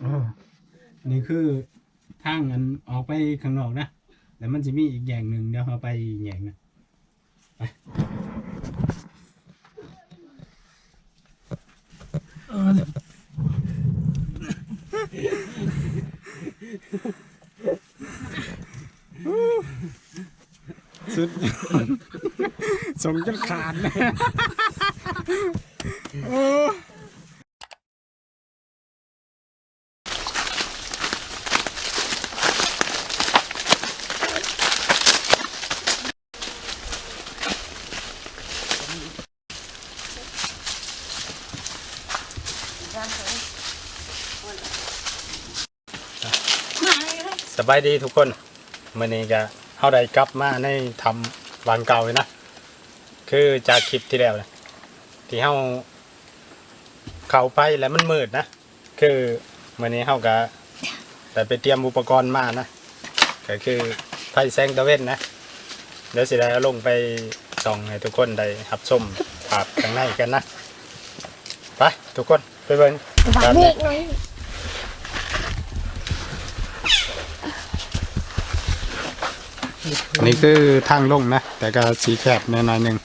โอ้นี่คือทางอันออกไปข้างนอกนะ แล้วมันจะมีอีกอย่างหนึ่งเดี๋ยวเราไปอีกอย่างนึงไปเออเดี๋ยวสุดส่งจนขาดนะโอ้ บายดีทุกคนมื่อนี้ก็เฮาได้กลับมาในทำวางเก่าเลยนะ คือจากคลิปที่แล้วนะที่เฮาเข้าไปแล้วมันมืดนะ คือมื่อนี้เฮาก็ได้ไปเตรียมอุปกรณ์มานะก็คือไฟแสงตะเวนนะเดี๋ยวสิได้เอาลงไปส่องให้ทุกคนได้รับชมภาพข้างในกันนะ ไปทุกคนไปเบิ่งฝากเด็กหน่อย อันนี้คือทางลงนะ แต่ก็สีแคบหน่อยหนึ่ง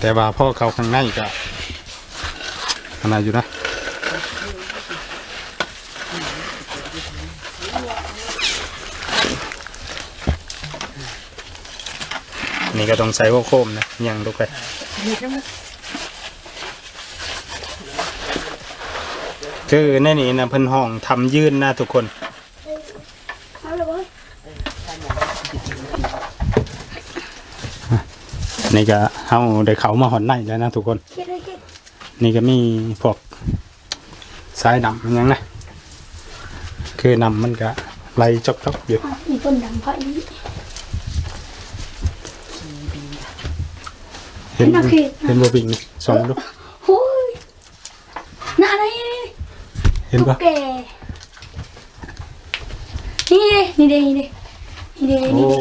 แต่ว่าพ่อเขาข้างในก็ขนาดอยู่นะนี่ก็ต้องใส่หัวโคมนะยังลูกไปคือในนี้นะเพิ่นห้องทำยืนนะทุกคน เอาเลยเว้ย นี่ก็เฮาได้เขามาหอนในแล้วนะทุกคนคิดเลยคิดนี่ก็มีพวกสายดำมันยังนะคือนำมันก็ไหลจอกๆอยู่อะมีคนดังเพราะอีกเห็นน่าเกลียดเห็นบ่บิงนี่สองดูโอ้ยน่าอะไรเห็นตุ๊ปะกแกนี่เด้นี่เด้นี่เด้นี่เด้โอ้นี่เด้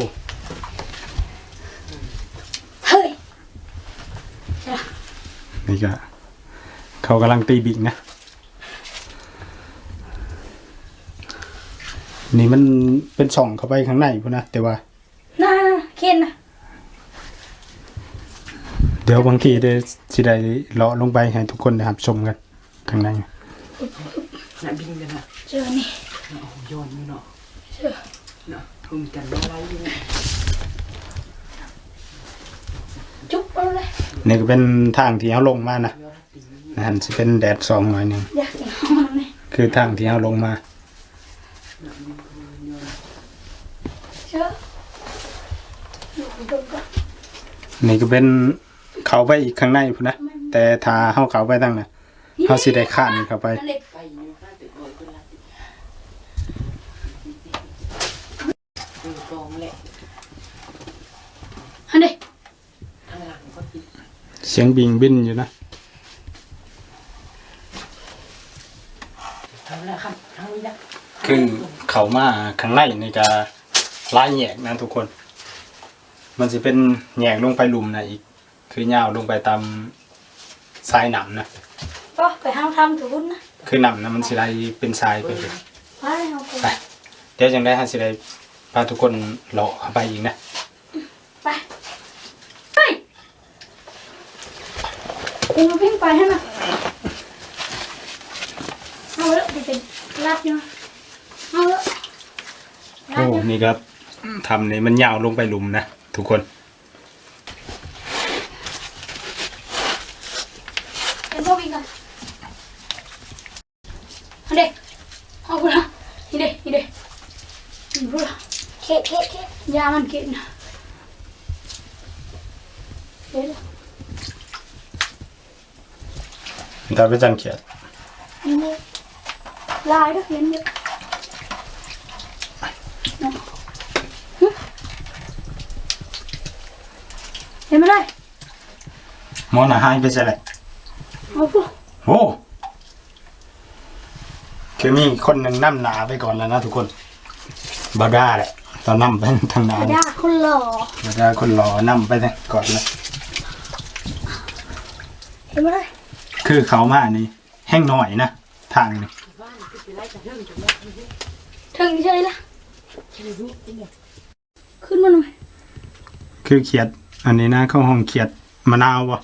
เฮ้ย นี่ก็เขากำลังตีบิงนะ นี่มันเป็นช่องเข้าไปข้างในพุ่นนะแต่ว่าน่าเคนนะเดี๋ยวบางทีเดี๋ยวสิได้เลาะลงไปให้ทุกคนได้รับชมกันข้างในน่ะบินกันนะเจอนี่โอ้โหย้อนอยู่เนาะเจอเนาะคุมกันอะไรอยู่เนี่ยจุ๊บเอาเลย นี่ก็เป็นทางที่เขาลงมานะนั่นจะเป็นแดดสองหน่อยหนึ่งอยากกินองเลยคือทางที่เขาลงมาเนี่ก็เป็นเขาไปอีกข้างในพุ่นนะแต่ถ้าเขาเขาไปตั้งนะเขาสิได้ข้านเข้าไปนั่นเล็ก ไปอยู่ข้างตึกโดยคนละตึกดูกองแหละ อันเด็ก ข้างหลังก็ติด เสียงบิงบินอยู่นะทำแล้วครับทำนี้ละคือเขามาข้างในนี่ก็ลายแยกนะทุกคน มันจะเป็นแยกลงไปหลุมนะอีก คือยาวลงไปตามทรายหนำนะก็ไปห้ามทำถูกนะคือหนำนะมันสิได้เป็นทรายไปเลยไปเอาไปไปเดี๋ยวจังได้ฮะสิได้พาทุกคนเลาะเข้าไปอีกนะ ไปไปเอ็งมาพิ้งไปให้มาเอาละเดี๋ยวเป็นลาบอยู่นะเอาละลาโอ้บอยู่นี่ครับทำนี่มันยาวลงไปหลุมนะทุกคน เอ็งพ่อพิ้งกันเอาเด็กเอาพูดละนี่เด็กนี่เด็กนี่พูดละเค็ดเค็ดเค็ดยามันเค็ดนะเค็ดละ ตาไปจันเขียดนี่นี่ลายก็เห็นเยอะนะหึเห็นไหมได้หมอหนาหายไปใช่เลยเอาปุ๊บโอ้คือมีคนหนึ่งนั่หนาไปก่อนแล้วนะทุกคนบาด้าแหละตอนนั่ไปทางหนากระดาษคนหล่อบาด้าคนรอนั่ไปทางก่อนนะเห็นไหมได้ คือเขามานี่แห้งหน่อยนะทางนี่บ้านก็ไปไล่กระเทิงจนได้ที่นี่ถึงเฉยละฉันรู้ที่เนี่ยขึ้นมาหน่อยคือเขียด อันนี้นะเข้าห้องเขียดมะนาวบ่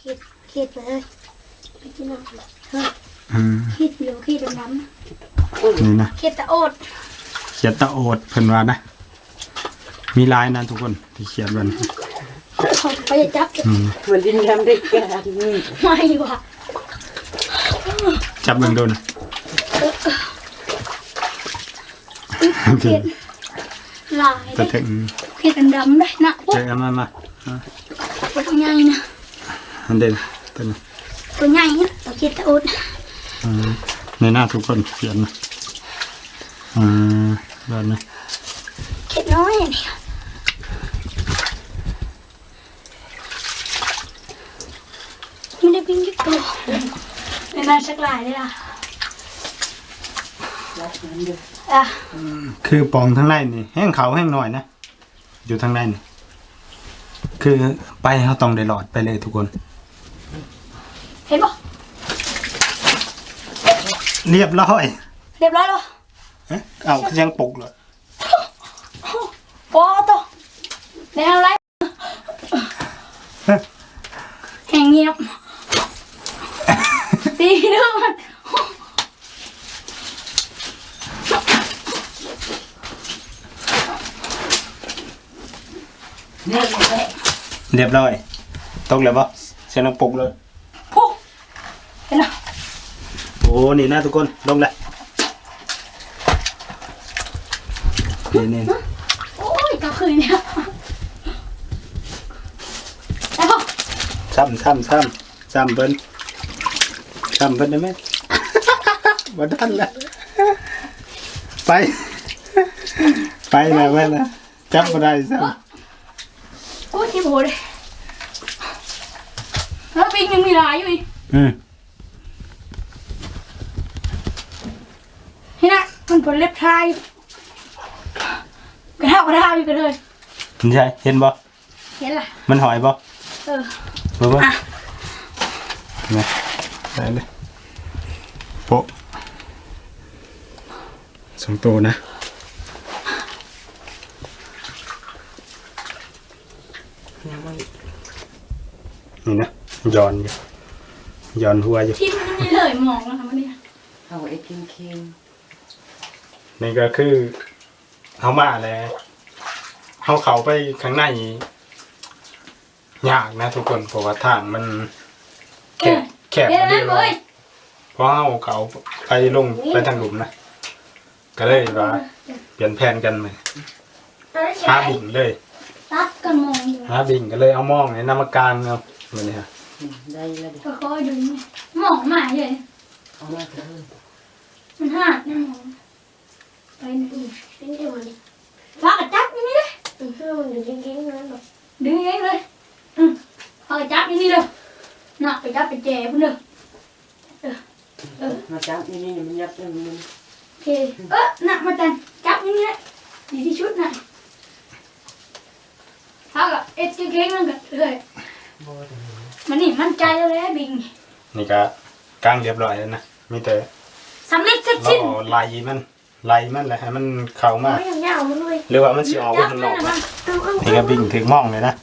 ขีดขีดไปเลยไปกินน้ำเฮ้ยอืมขีดเดียวขีดดำๆนะนี่นะขีดตะโอดเขียดตะโอดเพิ่นว่านะมีลายนะทุกคนที่เขียดมันเขาไปจับอืมเหมือนดินทำได้แก่นี่ไม่ว่ะ จับเบิ่งดูนะขีดลายจะได้ถึงขีดดำๆได้นะโอ้เจอมามาอะตัวใหญ่นะอันเด่นตัวนี้ตัวใหญ่นะตัวขีดตะโอดอืมในหน้าทุกคนเขียนนะอืมแบบนี้ขีดน้อยนี่ไม่ได้ปิ้งยิบตัวในนั้นสักลายเลยล่ะรักนั้นเลยอะคือปองทั้งในนี่ แห้งเขาวแห้งหน่อยนะ อยู่ทั้งในนี่คือไปเขาต้องได้หลอดไปเลยทุกคน เห็นปะเรียบร้อย เรียบร้อยแล้วเอ๊ะเอาคือยังปลุกเลยปอตัวในอะไรแห่งเงียบ ตีเด้อมันเนี่ยแหละเรียบร้อยตกแล้วปะเสียงน้ำปลุกเลยปุ๊บเห็นไหมโอ้นี่นะทุกคนลงเลยนี่นี่โอ้ยกลางคืนเนี่ยแล้วก็ซ้ำซ้ำซ้ำซ้ำเพิ่น ซ้ำเพิ่นได้ไหมบ่ทันละไป ไปแล้วแม่ละจับบ่ได้ซ้โอ้ยที่โบเลยแล้วปิงยังมีลายอยู่อีกำอืมเห็นไหมมันผลเล็บทายกระเท่ากระเท่าอยู่กันเลยใช่เห็นบ่เห็นล่ะ มันหอยบ่เออบ่บ่อะนี่ ได้เลยโปะสองตัวนะเนี่ยมันนี่นะย้อนอยู่ย้อนหัวอยู่ที่มันไม่เลยมองแล้วค่ะวันนี้เอาไอ้กินเค็มนี่ก็คือเฮามาแล้วเฮาเข้าไปข้างในยากนะทุกคนเพราะว่าทางมันแคบ แคบเห็นมาไหมเรื่อยเว้ยๆเพราะเฮาเขาไปลงไปทางหลุมนะก็เลยว่าเปลี่ยนแผนกันใหม่หาบิ่งเลยตัดกันมองอยู่หาบิ่งก็เลยเอามองในนามการเอาแบบนี้ฮะอืมได้แล้วเดี๋ยวก็คอยดูนี่มองมาเลยเอามาเถอะมันห้าดแน่นอนไปหนึ่งเป็นเดี๋ยวนี้ฟ้ากระจับนี่นี่เลยอือมันดึงเก่งๆนั่นหรอดึงเองเลยอืมฟ้ากระจับนี่นี่เลยน่ะไป จับไปแจพุ่นเด้อมาจับนี่นี่มันยับเลยมันโอเคเออน่ะมาจันจับนี่นี่เลยดีที่ชุดน่ะฟ้ากับเอ็ดเก่งๆนั่นก็เลยบ่ได้มันนี่มั่นใจแล้วแหละบิงนี่ก็กางเรียบร้อยแล้วนะมีแต่สำเร็จเสร็จรสิ้นอไล่มันไล่มันแหละให้มันเข้ามาไม่ยาวๆมันเลยหรือว่ามันสิออกไปข้างนอกนะนี่ก็บิ่งถึงมองเลยนะ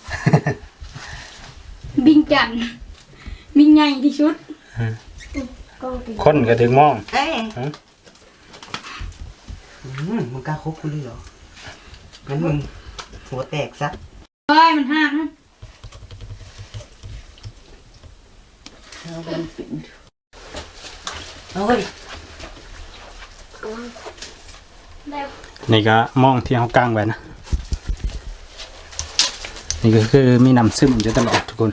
บิงจัน บิงใหญ่ที่สุดคนก็ถึงมองเอ้ยฮะอืมมึงกล้าคบกูเลยเหรองั้นมึงหัวแตกซะเฮ้ยมันห่างนะเอามันปิ่นเอาเว้ยแล้วนี่ก็มองที่เขากางไว้นะ นี่ก็คือมีน้ำซึมอยู่ตลอดทุกคน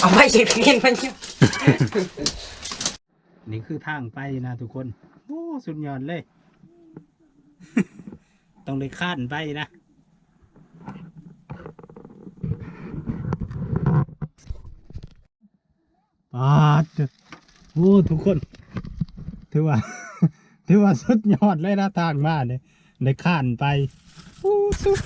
เอาไปฉีดงินมันอยู่นี่คือทางไปนะทุกคน โอ้ สุดยอดเลย ต้องเลยคาดไปนะ ปาด โอ้ ทุกคน ถือว่า ถือว่าสุดยอดเลยนะทางมาเนี่ยในข้านไป โอ้สุด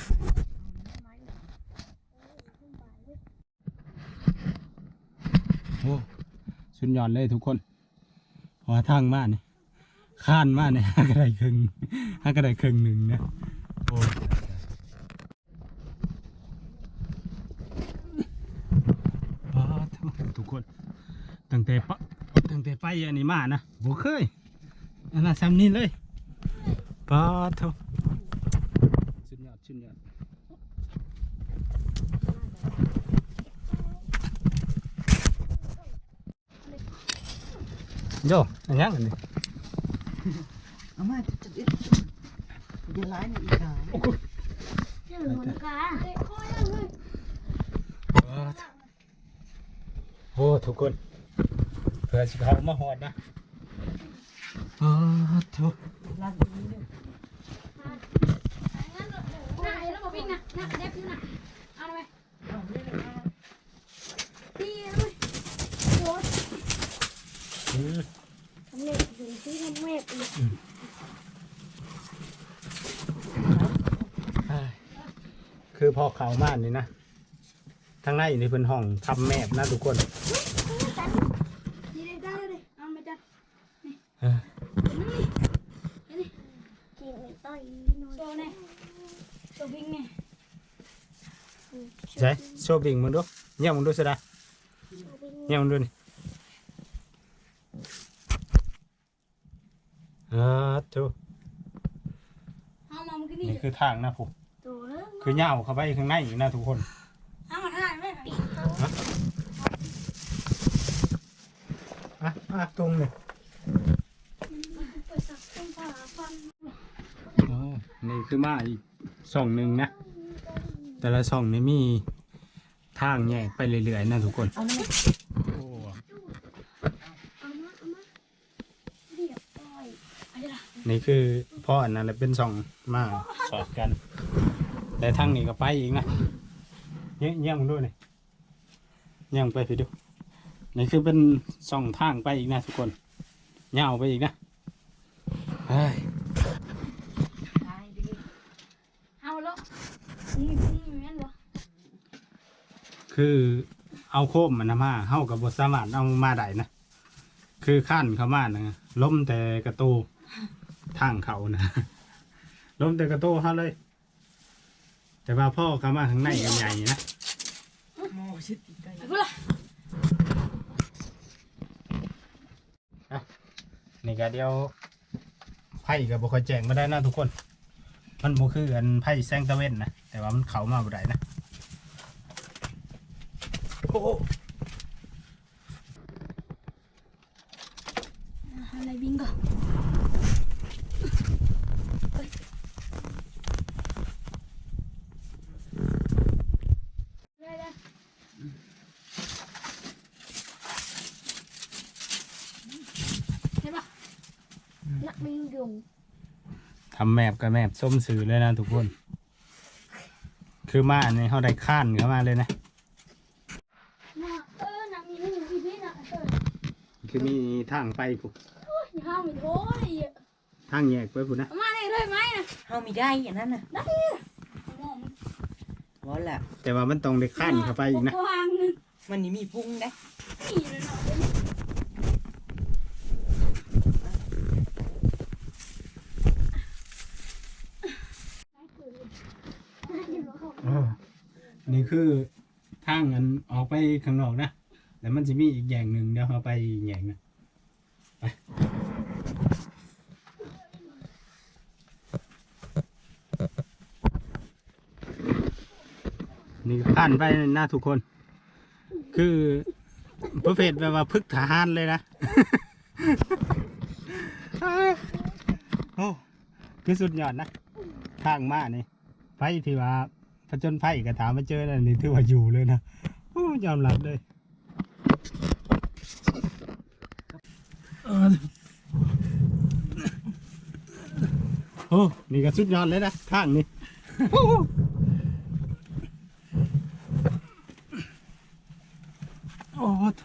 โอ้สุดยอดเลยทุกคนเพราะว่าทางมาเนี่ยข้านมากเนี่ยหากระไดครึ่งหากระไดครึ่งหนึ่งนะโอ้ทุกคนตั้งแต่ปะตั้งแต่ไปอันนี้มานะบ่เคยอันนั้นซ้ำนี่เลยปาเถอะสุดยอดสุดยอด โยอันยังอันนี้เอามาจะจะจะร้ายในอีกาชื่อหมุนกาเฮ้ยโอ้ยเฮ้ยปาเถอะโอ้ทุกคนเพื่อสิเขามาหอดนะปาเถอะร้านนี้เนี่ยน่ะแล้วบอกวิ่งนะน่ะเด็บอยู่น่ะเอาไปตีเลยโอ้ย อืม ทำเล็บถึง ที่ทำเว็คือพอเขามากนี่นะทางหน้าอยู่ในเป็นห้องทำแมบนะทุกคนใช่โชว์บิงมึงดูเนี่ยมึงดูสิดาเนี่ยมึงดูนี่ อ่าทุเอามามันก็นี่นี่คือทางนะผมตัวเฮ้ยคือเหย่าเข้าไปข้างในอีกนะทุกคนเอามาถ่ายไหมอะอะตรงนี่เปิดสักต้นฝาฟันโอ้นี่คือมาอีกช่องหนึ่งนะ แต่ละช่องนี่มีทางแยกไปเรื่อยๆนะทุกคน เอามาโอ้ เอามาเอามาเรียบร้อยอะไรล่ะ นี่คือพ่ออันนั้นแหละเป็นช่องมาสอดกัน แต่ทางนี้ก็ไปอีกนะเยี่ยมเยี่ยมมึงดูนี่เยี่ยมไปพี่ดูนี่คือเป็นช่องทางไปอีกนะทุกคนเงาวไปอีกนะเฮ้ยตายดิเอาแล้วนี่นี่แม่นบ่คือเอาโคมมันนะมาเฮากับบทสามารถเอามาได้นะ คือขั้นเขามานะล้มแต่กระตู ทางเขานะล้มแต่กระตูเขาเลย แต่ว่าพ่อเขามาข้างในกันใหญ่นะโมชิดอีกไกลไปกูละนี่ก็เดียวไพ่กับบคอยแจงมาได้นะทุกคน มันบ่คืออันไพ่แซงตะเว้นนะแต่ว่ามันเขามาบ่ได้นะโอ้โห อะไรบิงก่อนได้ได้เห็นปะ นักบิงยุงทำแมบกับแมบส้มสื่อเลยนะทุกคน คือมาในเขาได้ข้านเข้ามาเลยนะน่ะเออนักมีหนึ่งพี่พี่น่ะเออคือมีทางไปกูโอ้ยอย่าห้ามไม่โถ่ไอ้เหี้ยทางแยกไปกูนะเอามาได้เลยไหมนะเฮามีได้อย่างนั้นน่ะได้มองว่าแหละแต่ว่ามันต้องได้ข้านเข้าไปอีกนะวางหนึ่งมันนี่มีพุงได้นี่เลยเนาะ เออ นี่คือทางอันออกไปข้างนอกนะแต่มันจะมีอีกอย่างหนึ่งเดี๋ยวเราไปอีกอย่างนะไปนี่ผ่านไปนะทุกคน คือประเภทแบบว่าพึกทหารเลยนะ โอ้คือสุดยอดนะ ทางมานี่ไฟที่ว่า ผจญไฟก็ถามมาเจอแล้วนี่ถือว่าอยู่เลยนะอยอมรับเลยโอ้นี่ก็สุดยอดเลยนะข้างนี้โอ้โอ้โท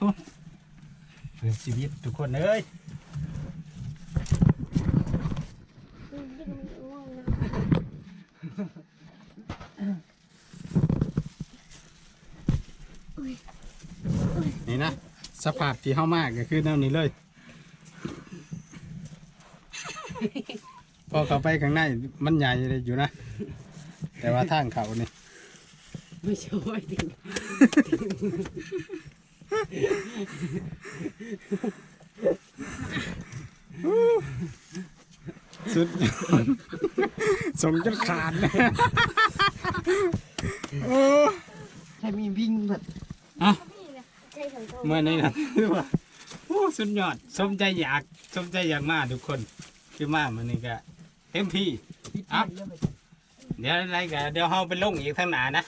เอคือชีวิตทุกคนเอ้ยนี่นะ สภาพที่เข้ามากก็คือแนวนี้เลย พอเข้าไปข้างในมันใหญ่เลยอยู่นะ แต่ว่าทางเขานี่ไม่ช่วยดิสุดสมจนขาดเลยโอ้ถ้ามีวิ่งแบบอะใช่ของโต เมื่อนี้นะคือว่าโอ้สุดยอด สมใจอยาก สมใจอยากมาทุกคน คือมามื่อนี้ก็เต็มที่อะเดี๋ยวอะไรกันเดี๋ยวเฮาไปลงอีกทางหนานะ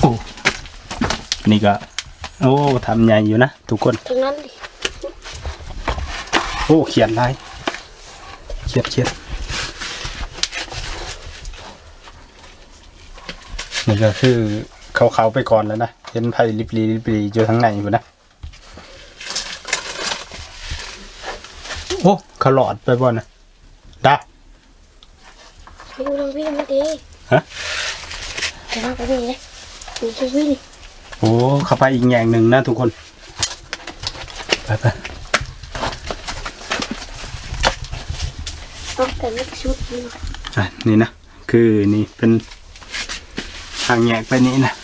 โอ้นี่ก็ โอ้ทำใหญ่อยู่นะทุกคนตรงนั้นดิโอ้เขียนลายเขียดเขียด นี่ก็คือเขาเขาๆไปก่อนแล้วนะ เห็นไผ่ลิบลีลิบลีอยู่ทั้งในอยู่นะ โอ้เขาหลอดไปบ่นะดาไปดูทางพี่มันดีฮะจะมาไปนี่เลยดูทางพี่นี่โอ้เข้าไปอีกอย่างหนึ่งนะทุกคน ไปไปต้องแต่ไม่ชุดนี่อะนี่นะ คือนี่เป็นทางแยกไปนี้นะ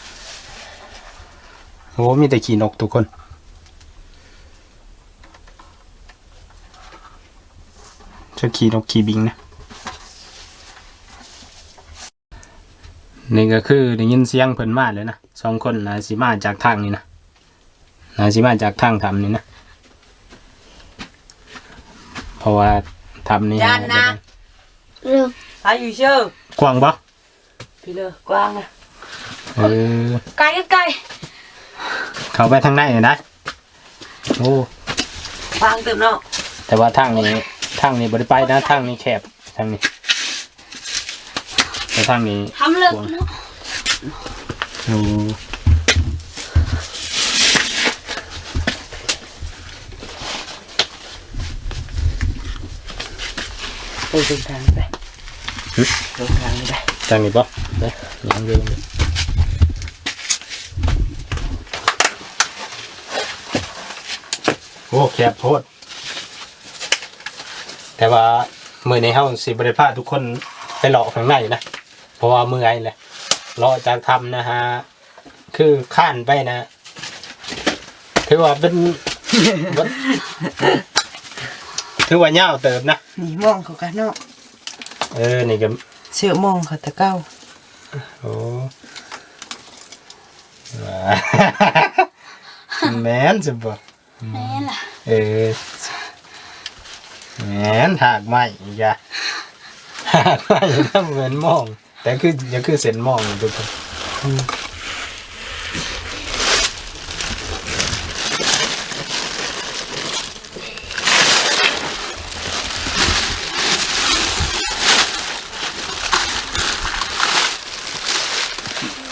โอ้มีแต่ขี่นกทุกคนจะขี่นกขี่บิงนะนี่ก็คือได้ยินเสียงเพิ่นมาเลยนะสองคนนาสิมาจากทางนี้นะนาสิมาจากทางทำนี่นะเพราะว่าทำนี่จานนะเรื่องอายุเชื่อกว้างปะพี่เลอกว้างนะ เออไกลไกลเข้าไปทางในเลยนะโอ้กว้างเติมเนาะแต่ว่าทางนี้ทางนี้บริไปนะทางนี้แคบทางนี้แต่ทางนี้ทำเลิกเนาะโอ้ไปเดินทางไปเดินทางไปทางนี้ปะเด้ยังเดินอยู่ โอ้แคบโพด แต่ว่ามือในเฮาสิบริพาทุกคนไปหลอกข้างในนะ เพราะว่าเมื่อยเลยรอจากทำนะฮะ คือข้านไปนะถือว่าเป็น ถือว่าเงาวเติมนะ นี่มองเขากันเนาะเออ นี่ก็เสือมองเขาตะเก้าโอ้ว้าแม่นสิบ่ แม่ล่ะ เออแม่นหากไม้อีกอะหากไม้ก็เหมือนมอง แต่คือยังคือเส้นมองอยู่ทุกคนอืม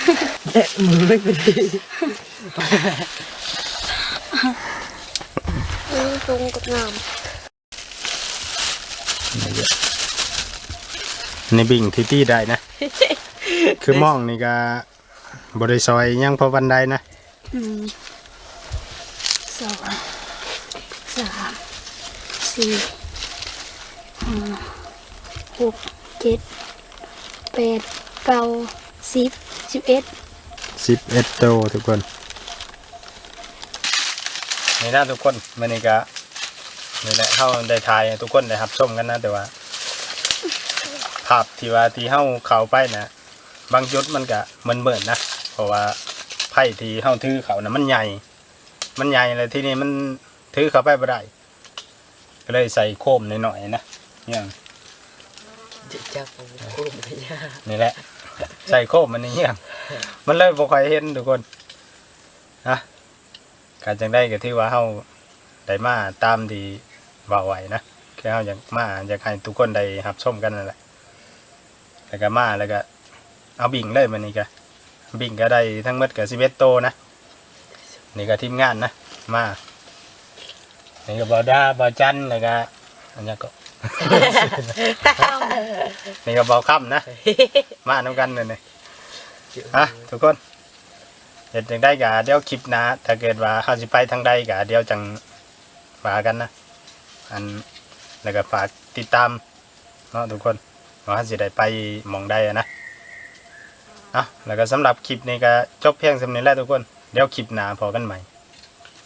嗯เอ๊ะมือไม่เป็นไรเออ ตรงกับงามในบิ่งที่ตี้ได้นะ คือมองนี่ก็บริซอยยังพอวันใดนะหนึ่งสองสามสี่ห้าหกเจ็ดแปดเก้าสิบสิบเอ็ดสิบเอ็ดโตทุกคนนี่นะทุกคนมันนี่ก็ นี่แหละเข้าได้ทายให้ทุกคนได้รับชมกันนะแต่ว่าภาพที่ว่าที่เข้าเขาไปนะบางจุดมันก็มันเหมือนนะเพราะว่าไผ่ที่เข้าถือเขานะมันใหญ่ มันใหญ่เลยที่นี่มันถือเขาไปไม่ได้ก็เลยใส่โคมหน่อยๆนะอย่างจะจับผมโค้งไปยานี่แหละ ใส่โคมมันนี่เงี้ยมันเลยบ่ค่อยเห็นทุกคนนะการจังได้ก็ที่ว่าเฮาได้มาตามที่ ว่าไว้นะแค่เฮาอยากมาอยากให้ทุกคนได้รับชมกันนั่นแหละแล้วก็มาแล้วก็ เอาบิ่งเลยมันนี่ก็บิ่งก็ได้ทั้งหมดก็สิบเอ็ดโตนะนี่ก็ทีมงานนะมานี่ก็บอด้าบอจันแล้วก็อันนี้ก็นี่ก็บอค่ำนะ มาน้ำกันเลยนี่ฮะทุกคนเห็นจังได้กะเดี๋ยวคลิปหนะถ้าเกิดว่าเขาสิไปทางใดกะเดี๋ยวจังว่ากันนะ อันแล้วก็ฝากติดตามเนาะทุกคนว่าสิได้ไปมองไดอะนะอะแล้วก็สำหรับคลิปนี้ก็จบเพียงสำนี้แล้วทุกคน เดี๋ยวคลิปหน้าพอกันใหม่